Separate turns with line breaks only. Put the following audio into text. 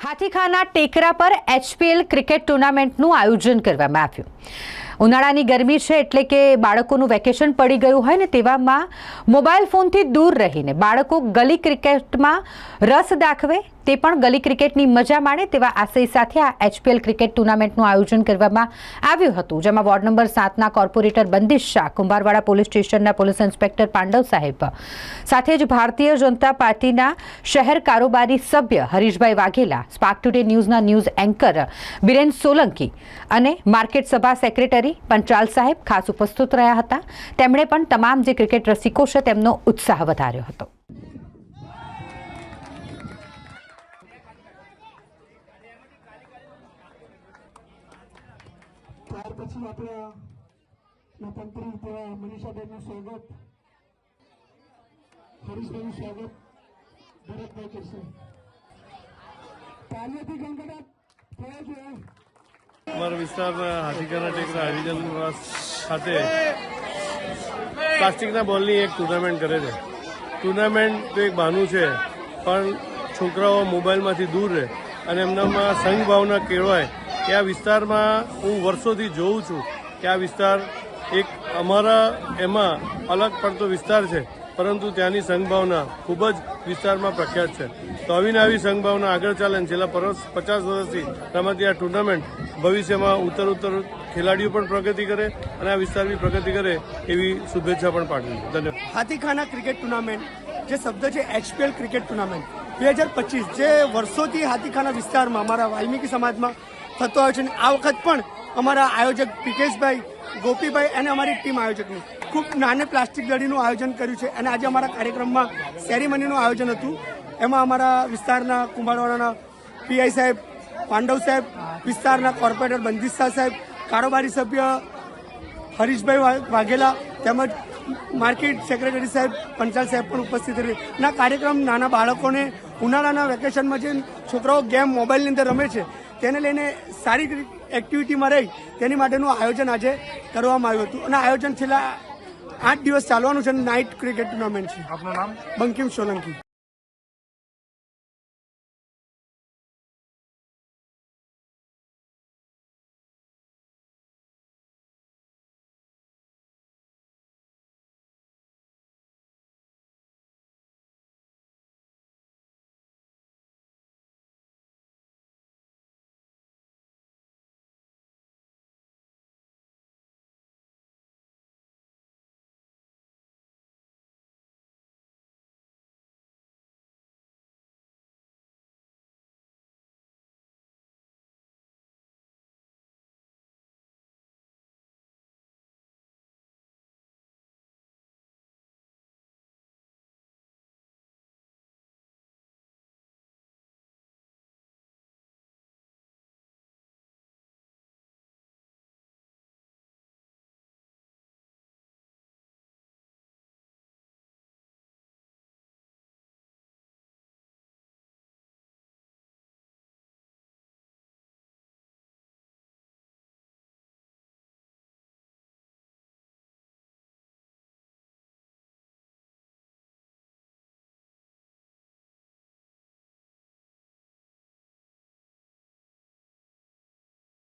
હાથીખાના ટેકરા પર HPL cricket ટુર્નામેન્ટનું આયોજન કરવામાં આવ્યું. ઉનાળાની ગરમી છે એટલે કે બાળકોનું વેકેશન પડી ગયું હોય ને તેવામાં મોબાઈલ ફોનથી દૂર રહીને બાળકો ગલી ક્રિકેટમાં રસ દાખવે તે પણ ગલી ક્રિકેટની મજા માણે તેવા આશય સાથે આ એચપીએલ ક્રિકેટ ટુર્નામેન્ટનું આયોજન કરવામાં આવ્યું હતું, જેમાં વોર્ડ નંબર સાતના કોર્પોરેટર બંદિશ શાહ, કુંભારવાડા પોલીસ સ્ટેશનના પોલીસ ઇન્સ્પેક્ટર પાંડવ સાહેબ સાથે જ ભારતીય જનતા પાર્ટીના શહેર કારોબારી સભ્ય હરીશભાઈ વાઘેલા, સ્પાર્ક ટુડે ન્યૂઝના ન્યૂઝ એન્કર બિરેન સોલંકી અને માર્કેટ સભા સેક્રેટરી પંચાલ સાહેબ ખાસ ઉપસ્થિત રહ્યા હતા. તેમણે પણ તમામ જે ક્રિકેટ રસિકો છે તેમનો ઉત્સાહ વધાર્યો હતો.
ભરતભાઈ કરશે. તાલીઓથી ગણગડાટ થયા જોઈએ
અમારા વિસ્તારના હાથીકાના ટેકરા હરિજન ખાતે પ્લાસ્ટિકના બોલની એક ટુર્નામેન્ટ કરે છે. ટુર્નામેન્ટ તો એક બહાનું છે, પણ છોકરાઓ મોબાઈલમાંથી દૂર રહે અને એમનામાં સંઘ ભાવના કેળવાય કે આ વિસ્તારમાં હું વર્ષોથી જોઉં છું કે આ વિસ્તાર એક અમારા એમાં અલગ પડતો વિસ્તાર છે, પરંતુ ત્યાંની સંઘભાવના ખૂબ જ વિસ્તારમાં પ્રખ્યાત છે. તો આવીને આવી સંઘભાવના આગળ ચાલે છેલ્લા પચાસ વર્ષથી રમાતી આ ટુર્નામેન્ટ ભવિષ્યમાં ઉત્તર ઉત્તર ખેલાડીઓ પણ પ્રગતિ કરે અને આ વિસ્તાર બી પ્રગતિ કરે એવી શુભેચ્છા પણ પાઠવી. ધન્યવાદ.
હાથીખાના ક્રિકેટ ટુર્નામેન્ટ, જે શબ્દ છે એચપીએલ ક્રિકેટ ટુર્નામેન્ટ. બે હજાર પચીસ, જે વર્ષોથી હાથીખાના વિસ્તારમાં અમારા વાલ્મીકી સમાજમાં થતો આવ્યો છે અને આ વખત પણ અમારા આયોજક પિકેશભાઈ, ગોપીભાઈ અને અમારી ટીમ આયોજકની ખૂબ નાને પ્લાસ્ટિક દડીનું આયોજન કર્યું છે અને આજે અમારા કાર્યક્રમમાં સેરેમનીનું આયોજન હતું. એમાં અમારા વિસ્તારના કુંભારવાડાના પીઆઈ સાહેબ પાંડવ સાહેબ વિસ્તારના કોર્પોરેટર બંદિસ્તા સાહેબ કારોબારી સભ્ય હરીશભાઈ વાઘેલા તેમજ માર્કેટ સેક્રેટરી સાહેબ પંચાલ સાહેબ પણ ઉપસ્થિત રહે. ના કાર્યક્રમ નાના બાળકોને ઉનાળાના વેકેશનમાં જે છોકરાઓ ગેમ મોબાઈલની અંદર રમે છે તેને લઈને સારી એક્ટિવિટીમાં રહી તેની માટેનું આયોજન આજે કરવામાં આવ્યું હતું. અને આયોજન છેલ્લા આઠ દિવસ ચાલવાનું છે નાઇટ ક્રિકેટ ટુર્નામેન્ટ છે.
આપનું નામ?
બંકિમ સોલંકી.